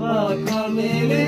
Bakar melek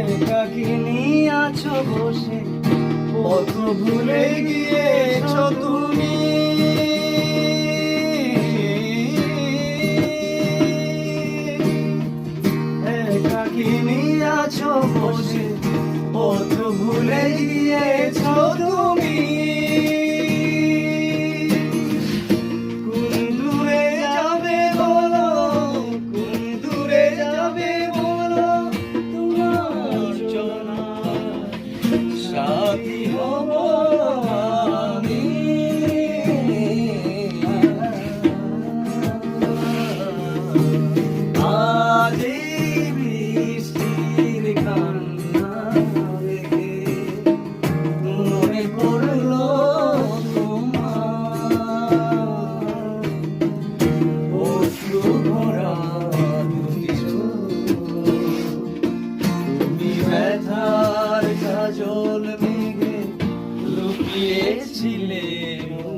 একাকিনী আছো বসে পথ ভুলে গিয়েছ তুমি। একাকিনী আছো পথ ভুলে গিয়েছ তুমি। দিয়েছিলে গো।